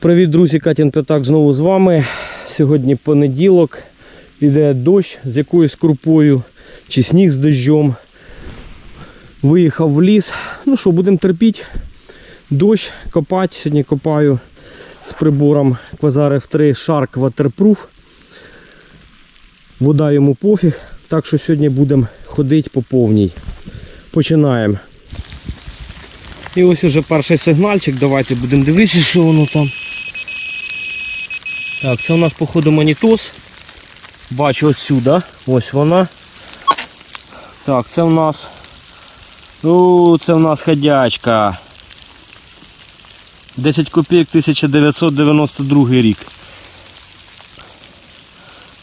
Привіт, друзі, Катін П'ятак знову з вами. Сьогодні понеділок, іде дощ з якоюсь крупою чи сніг з дощом. Виїхав в ліс. Ну що, будемо терпіти. Дощ копати. Сьогодні копаю з прибором Квазар F3 Shark Waterproof. Вода йому пофіг. Так що сьогодні будемо ходити по повній. Починаємо. І ось уже перший сигнальчик. Давайте будемо дивитися, що воно там. Так, це у нас, походу, монітос. Бачу отсюда. Ось вона. Так, це у нас. О, це у нас ходячка. 10 копійок 1992 рік.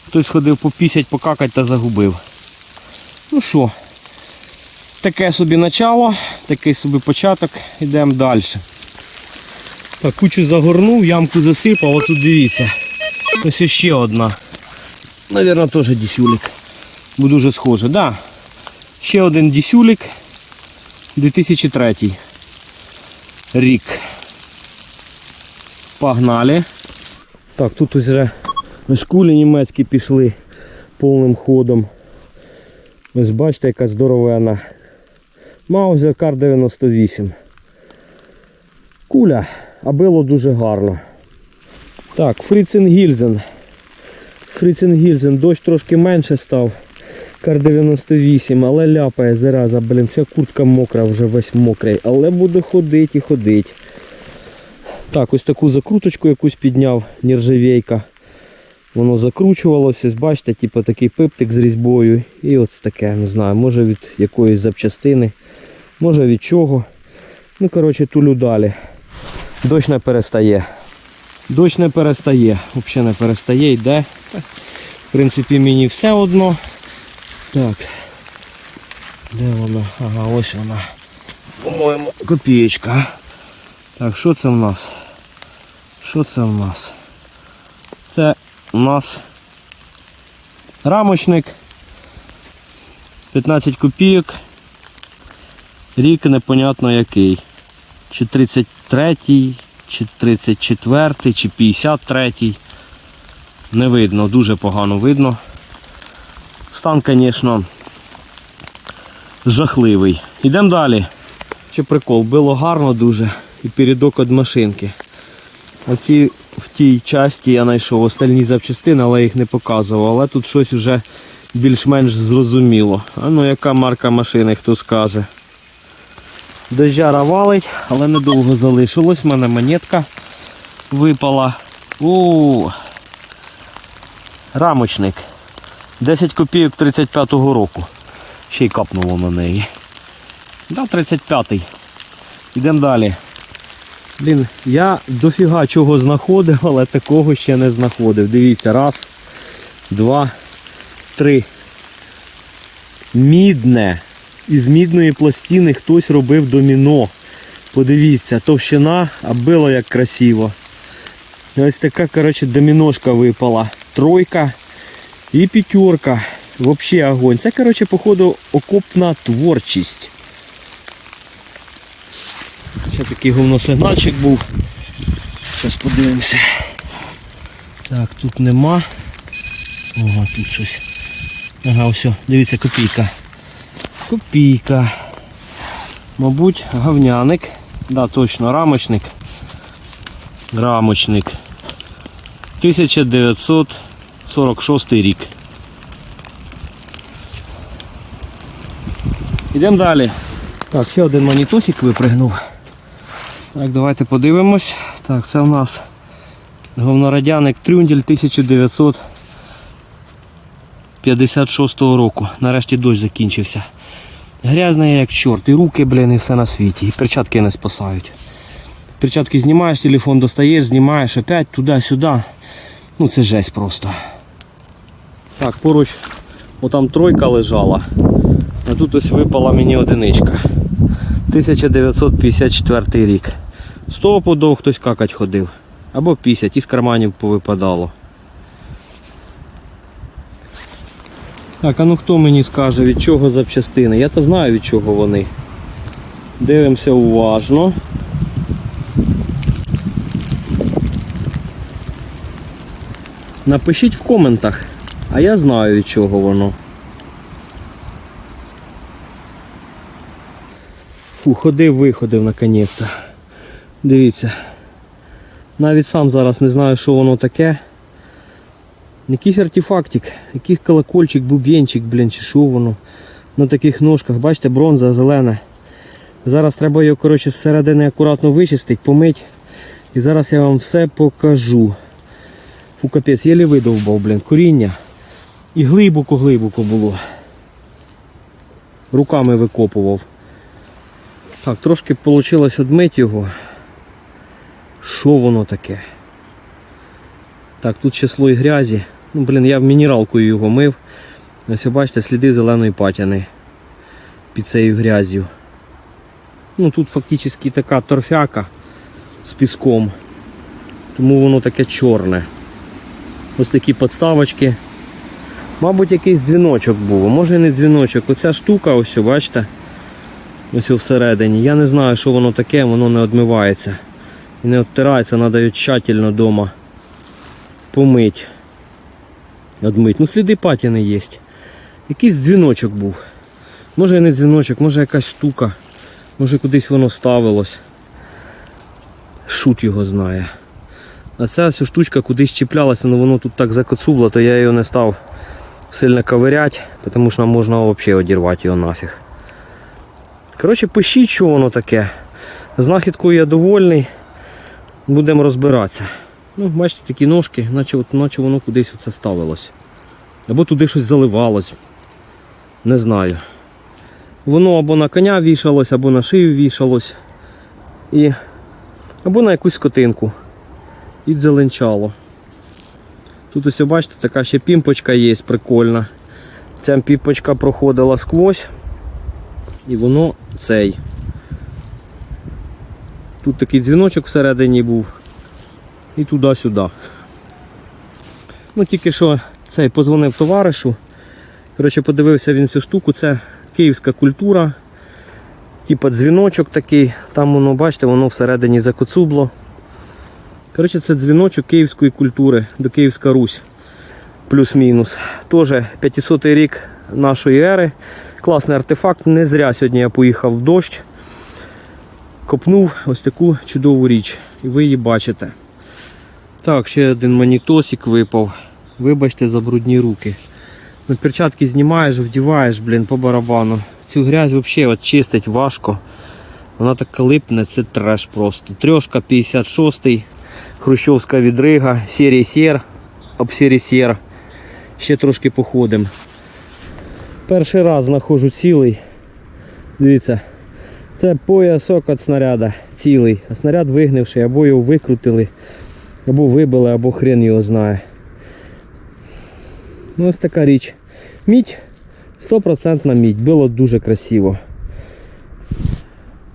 Хтось ходив попісять, покакать та загубив. Ну що, таке собі начало, такий собі початок, йдемо далі. Так, кучу загорнув, ямку засипав, а тут дивіться. Ось ще одна. Навірно, теж дісюлік. Бо дуже схоже. Да. Ще один дісюлік. 2003 рік. Погнали. Так, тут ось вже кулі німецькі пішли повним ходом. Ось бачите, яка здоровена. Маузер Кар 98. Куля, а било дуже гарно. Так, Фріценгільзен. Фріценгільзен, дощ трошки менше став. Кар 98, але ляпає зараза, блін, вся куртка мокра, вже весь мокрий. Але буде ходити і ходити. Так, ось таку закруточку якусь підняв, нержавейка. Воно закручувалося, бачите, типу такий пиптик з різьбою. І ось таке, не знаю, може від якоїсь запчастини, може від чого. Ну, коротше, тулю далі. Дощ не перестає. Дощ не перестає, взагалі не перестає, йде. В принципі, мені все одно. Так. Де вона? Ага, ось вона. По-моєму, копієчка. Так, що це в нас? Що це в нас? Це у нас рамочник. 15 копійок. Рік непонятно який. Чи 33-й, чи 34-й, чи 53-й. Не видно, дуже погано видно. Стан, звісно, жахливий. Йдемо далі. Ще прикол, було гарно дуже і передок від машинки. Оці в тій часті я знайшов остальні запчастини, але їх не показував. Але тут щось вже більш-менш зрозуміло. А ну яка марка машини, хто скаже. Дожара валить, але недовго залишилось. У мене монетка випала. О, рамочник. 10 копійок 35-го року. Ще й капнуло на неї. Да, 35-й. Йдемо далі. Блін, я дофіга чого знаходив, але такого ще не знаходив. Дивіться, раз, два, три. Мідне. Із мідної пластини хтось робив доміно. Подивіться, товщина, а било як красиво. Ось така, коротше, доміношка випала. Тройка і п'ятерка. Взагалі огонь. Це, коротше, походу, окопна творчість. Ще такий говносигнальчик був. Зараз подивимося. Так, тут нема. Ага, тут щось. Ага, ось, дивіться, копійка. Копійка. Мабуть, говняник. Да, точно, рамочник. Рамочник. 1946 рік. Йдемо далі. Так, ще один монітосик випригнув. Так, давайте подивимось. Так, це у нас говнорадяник Трюндель 1956 року. Нарешті дощ закінчився. Грязний як чорт. І руки, блін, і все на світі. І перчатки не спасають. Перчатки знімаєш, телефон достаєш, знімаєш, опять туди-сюди. Ну це жесть просто. Так, поруч отам тройка лежала. А тут ось випала мені одиничка. 1954 рік. З того хтось какать ходив. Або 50, із карманів повипадало. Так, а ну хто мені скаже, від чого запчастини? Я то знаю від чого вони. Дивимося уважно. Напишіть в коментах, а я знаю від чого воно. Фу, ходив, виходив наконець-то. Дивіться. Навіть сам зараз не знаю, що воно таке. Якийсь артефактик, якийсь колокольчик, бубенчик, блін, чи що воно. На таких ножках, бачите, бронза зелена. Зараз треба його коротше, зсередини акуратно вичистити, помити. І зараз я вам все покажу. Фу, капець, єлі видовбав, блін, коріння. І глибоко-глибоко було. Руками викопував. Так, трошки вийшло одмити його. Що воно таке? Так, тут ще слой грязі. Ну, блін, я в мінералкою його мив. Ось ви бачите, сліди зеленої патяни під цією грязю. Ну тут фактично така торфяка з піском. Тому воно таке чорне. Ось такі подставочки. Мабуть, якийсь дзвіночок був. Може і не дзвіночок. Оця штука, ось, бачите, ось всередині. Я не знаю, що воно таке, воно не відмивається. І не обтирається, треба тщательно вдома помити. Одмить. Ну сліди патіни є. Якийсь дзвіночок був. Може не дзвіночок, може якась штука. Може кудись воно ставилось. Шут його знає. А ця вся штучка кудись чіплялася, але воно тут так закоцубло, то я його не став сильно ковиряти, тому що можна взагалі одірвати його нафіг. Коротше, пишіть, що воно таке. Знахідкою я довольний. Будемо розбиратися. Ну, бачите, такі ножки, наче, от, наче воно кудись оце ставилось. Або туди щось заливалось. Не знаю. Воно або на коня вішалось, або на шию вішалось. І... Або на якусь скотинку. І дзеленчало. Тут ось бачите, така ще пімпочка є, прикольна. Ця пімпочка проходила сквозь. І воно цей. Тут такий дзвіночок всередині був. І туди-сюди. Ну тільки що цей позвонив товаришу. Коротше, подивився він цю штуку, це київська культура. Типа дзвіночок такий, там воно, бачите, воно всередині закоцубло. Коротше, це дзвіночок київської культури до Київська Русь. Плюс-мінус. Теж 500 й рік нашої ери. Класний артефакт. Не зря сьогодні я поїхав в дощ. Копнув ось таку чудову річ. І ви її бачите. Так, ще один манітосик випав. Вибачте за брудні руки. Ну, перчатки знімаєш, вдіваєш, блін, по барабану. Цю грязь взагалі от чистить важко. Вона така липне, це треш просто. Трьошка 56 Хрущовська відрига, серії сєр, об серії сєр. Ще трошки походимо. Перший раз знаходжу цілий. Дивіться, це поясок від снаряда цілий. А снаряд вигнивший, або його викрутили, або вибили, або хрен його знає. Ну ось така річ. Мідь, 100% мідь, було дуже красиво.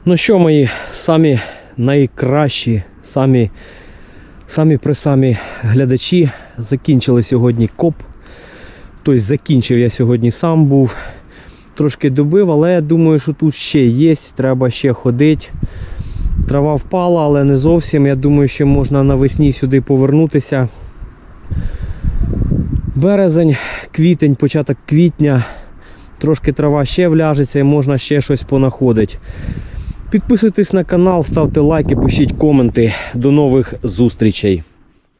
Ну що, мої самі найкращі, самі самі присамі глядачі. Закінчили сьогодні коп. Тобто закінчив я сьогодні сам був. Трошки добив, але я думаю, що тут ще є, треба ще ходити. Трава впала, але не зовсім. Я думаю, що можна навесні сюди повернутися. Березень, квітень, початок квітня. Трошки трава ще вляжеться і можна ще щось понаходити. Підписуйтесь на канал, ставте лайки, пишіть коменти. До нових зустрічей.